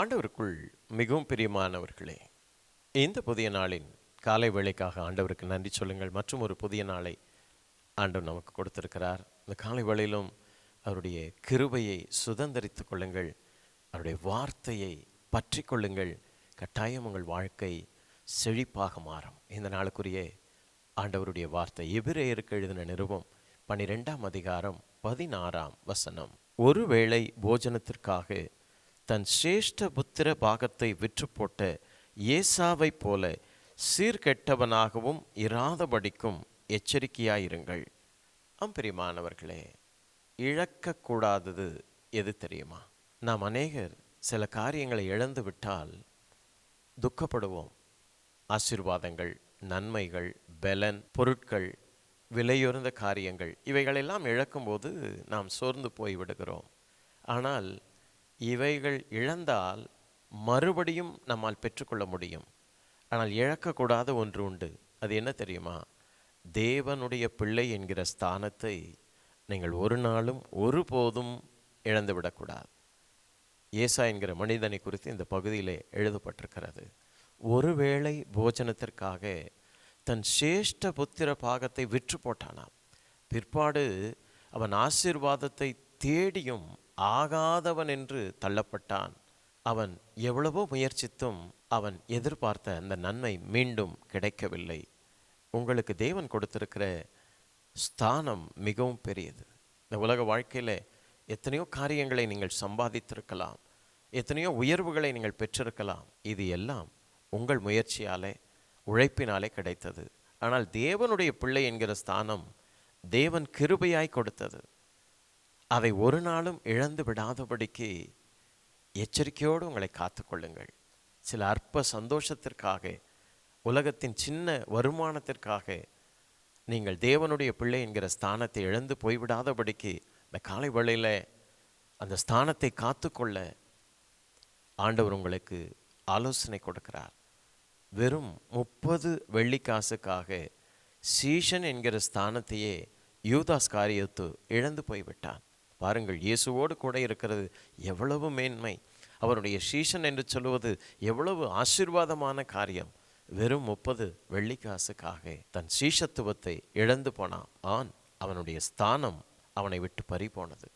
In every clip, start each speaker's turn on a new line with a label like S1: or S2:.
S1: ஆண்டவருக்குள் மிகவும் பிரியமானவர்களே இந்த புதிய நாளின் காலை வேளைக்காக ஆண்டவருக்கு நன்றி சொல்லுங்கள். மற்றும் ஒரு புதிய நாளை ஆண்டவர் நமக்கு கொடுத்திருக்கிறார். இந்த காலை வேளையிலும் அவருடைய கிருபையை சுதந்தரித்துக் கொள்ளுங்கள். அவருடைய வார்த்தையை பற்றி கொள்ளுங்கள். கட்டாயம் உங்கள் வாழ்க்கை செழிப்பாக மாறும். இந்த நாளுக்குரிய ஆண்டவருடைய வார்த்தை எபிரேயருக்கு எழுதின நிறுவம் பனிரெண்டாம் அதிகாரம் பதினாறாம் வசனம். ஒருவேளை போஜனத்திற்காக தன் சிரேஷ்ட புத்திர பாகத்தை விற்று போட்ட ஏசாவைப் போல சீர்கெட்டவனாகவும் இராதபடிக்கும் எச்சரிக்கையாயிருங்கள். அம்பிரிமானவர்களே இழக்கக்கூடாதது எது தெரியுமா? நாம் அநேகர் சில காரியங்களை இழந்து விட்டால் துக்கப்படுவோம். ஆசீர்வாதங்கள் நன்மைகள் பலன் பொருட்கள் விலையுறந்த காரியங்கள் இவைகளெல்லாம் இழக்கும்போது நாம் சோர்ந்து போய் விடுகிறோம் ஆனால் இவைகள் இழந்தால் மறுபடியும் நம்மால் பெற்றுக்கொள்ள முடியும். ஆனால் இழக்கக்கூடாத ஒன்று உண்டு. அது என்ன தெரியுமா? தேவனுடைய பிள்ளை என்கிற ஸ்தானத்தை நீங்கள் ஒரு நாளும் ஒருபோதும் இழந்துவிடக்கூடாது. ஏசா என்கிற மனிதனை குறித்து இந்த பகுதியிலே எழுதப்பட்டிருக்கிறது. ஒருவேளை போஜனத்திற்காக தன் சேஷ்ட புத்திர பாகத்தை விற்று போட்டானாம். பிற்பாடு அவன் ஆசீர்வாதத்தை தேடியும் ஆகாதவன் என்று தள்ளப்பட்டான். அவன் எவ்வளவோ முயற்சித்தும் அவன் எதிர்பார்த்த அந்த நன்மை மீண்டும் கிடைக்கவில்லை. உங்களுக்கு தேவன் கொடுத்திருக்கிற ஸ்தானம் மிகவும் பெரியது. இந்த உலக வாழ்க்கையில் எத்தனையோ காரியங்களை நீங்கள் சம்பாதித்திருக்கலாம். எத்தனையோ உயர்வுகளை நீங்கள் பெற்றிருக்கலாம். இது எல்லாம் உங்கள் முயற்சியாலே உழைப்பினாலே கிடைத்தது. ஆனால் தேவனுடைய பிள்ளை என்கிற ஸ்தானம் தேவன் கிருபையாய் கொடுத்தது. அதை ஒரு நாளும் இழந்து விடாதபடிக்கு எச்சரிக்கையோடு உங்களை காத்துக்கொள்ளுங்கள். சில அற்ப சந்தோஷத்திற்காக உலகத்தின் சின்ன வருமானத்திற்காக நீங்கள் தேவனுடைய பிள்ளை என்கிற ஸ்தானத்தை இழந்து போய்விடாதபடிக்கு இந்த காலை வேளையில் அந்த ஸ்தானத்தை காத்துக்கொள்ள ஆண்டவர் உங்களுக்கு ஆலோசனை கொடுக்கிறார். வெறும் முப்பது வெள்ளிக்காசுக்காக சீஷன் என்கிற ஸ்தானத்தையே யூதாஸ் காரியத்து இழந்து போய்விட்டான். பாருங்கள் இயேசுவோடு கூட இருக்கிறது எவ்வளவு மேன்மை. அவருடைய சீசன் என்று சொல்லுவது எவ்வளவு ஆசீர்வாதமான காரியம். வெறும் முப்பது வெள்ளிக்காசுக்காக தன் சீஷத்துவத்தை இழந்து போனான். ஆன் அவனுடைய ஸ்தானம் அவனை விட்டு பறி போனது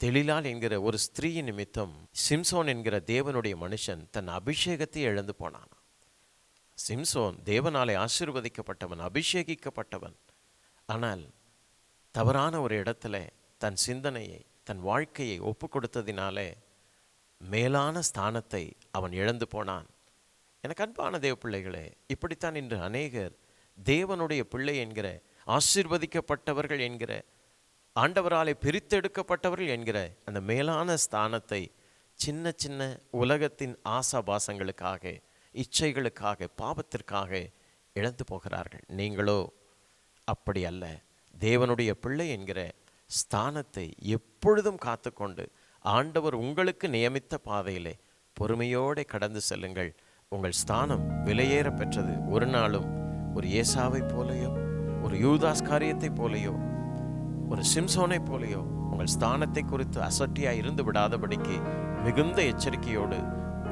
S1: தெளிலால் என்கிற ஒரு ஸ்திரீயின் நிமித்தம் சிம்சோன் என்கிற தேவனுடைய மனுஷன் தன் அபிஷேகத்தை இழந்து போனான். சிம்சோன் தேவனாலே ஆசீர்வதிக்கப்பட்டவன் அபிஷேகிக்கப்பட்டவன். ஆனால் தவறான ஒரு இடத்துல தன் சிந்தனையை தன் வாழ்க்கையை ஒப்பு கொடுத்ததினாலே மேலான ஸ்தானத்தை அவன் இழந்து போனான். எனக்கு அன்பான தேவ பிள்ளைகளே இப்படித்தான் இன்று அநேகர் தேவனுடைய பிள்ளை என்கிற ஆசிர்வதிக்கப்பட்டவர்கள் என்கிற ஆண்டவராலே பிரித்தெடுக்கப்பட்டவர்கள் என்கிற அந்த மேலான ஸ்தானத்தை சின்ன சின்ன உலகத்தின் ஆசாபாசங்களுக்காக இச்சைகளுக்காக பாவத்திற்காக இழந்து போகிறார்கள். நீங்களோ அப்படி அல்ல. தேவனுடைய பிள்ளை என்கிற ஸ்தானத்தை எப்பொழுதும் காத்துக்கொண்டு ஆண்டவர் உங்களுக்கு நியமித்த பாதையிலே பொறுமையோடு கடந்து செல்லுங்கள். உங்கள் ஸ்தானம் விலையேற பெற்றது. ஒரு நாளும் ஒரு ஏசாவை போலையோ ஒரு யூதாஸ் காரியத்தை போலையோ ஒரு சிம்சோனை போலையோ உங்கள் ஸ்தானத்தை குறித்து அசட்டியாக இருந்து விடாதபடிக்கு மிகுந்த எச்சரிக்கையோடு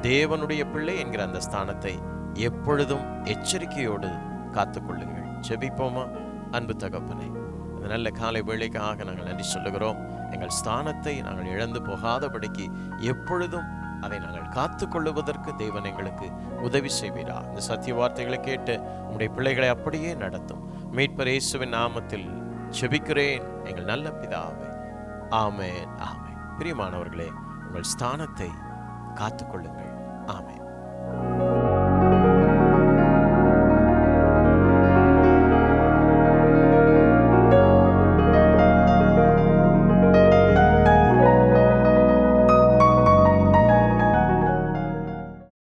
S1: தேவனுடைய பிள்ளை என்கிற அந்த ஸ்தானத்தை எப்பொழுதும் எச்சரிக்கையோடு காத்துக்கொள்ளுங்கள். ஜெபிப்போமா? அன்பு தகப்பனை. இந்த நல்ல காலை வேளைக்காக நாங்கள் நன்றி சொல்லுகிறோம். எங்கள் ஸ்தானத்தை நாங்கள் இழந்து போகாதபடிக்கு எப்பொழுதும் அதை நாங்கள் காத்துக்கொள்ளுவதற்கு தேவன் எங்களுக்கு உதவி செய்வீரா. இந்த சத்திய வார்த்தைகளை கேட்டு உங்களுடைய பிள்ளைகளை அப்படியே நடத்தும். மீட்பர் இயேசுவின் நாமத்தில் செபிக்கிறேன் எங்கள் நல்ல பிதாவே. ஆமென் ஆமென். பிரியமானவர்களே உங்கள் ஸ்தானத்தை காத்துக்கொள்ளுங்கள். ஆமென்.